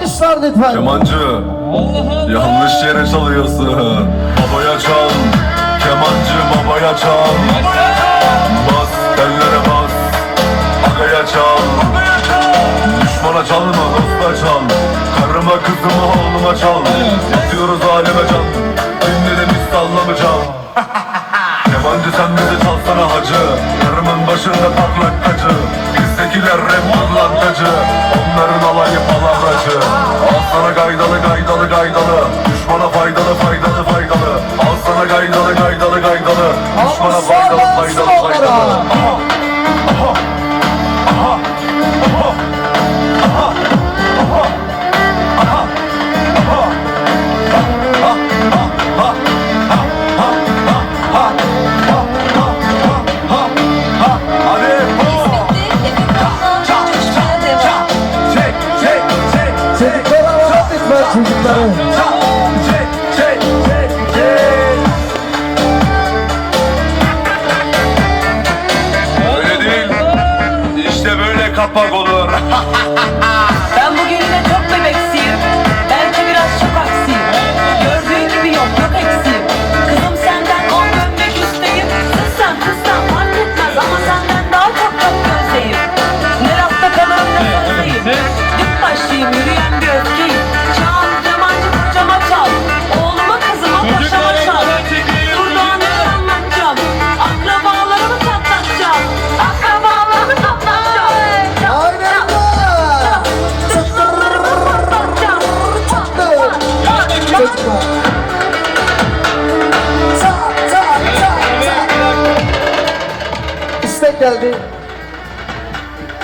alkışlar lütfen. Kemancı yanlış yere çalıyorsun. Babaya çal. Kemancı babaya çal. Bas tellere bas. Agaya çal. Düşmana çalma dosta çal. Karıma kızıma oğluma çal. Atıyoruz aleme can. Dinledim biz sallamayacağım Kemancı sen bizi çalsana hacı. Karımın başında taklak tacı. Bizdekiler rap pırlantacı Onların alayı palavracı. Al sana gaydalı gaydalı gaydalı. Düşmana faydalı faydalı çek. Öyle değil. İşte böyle kapak olur. destek geldi.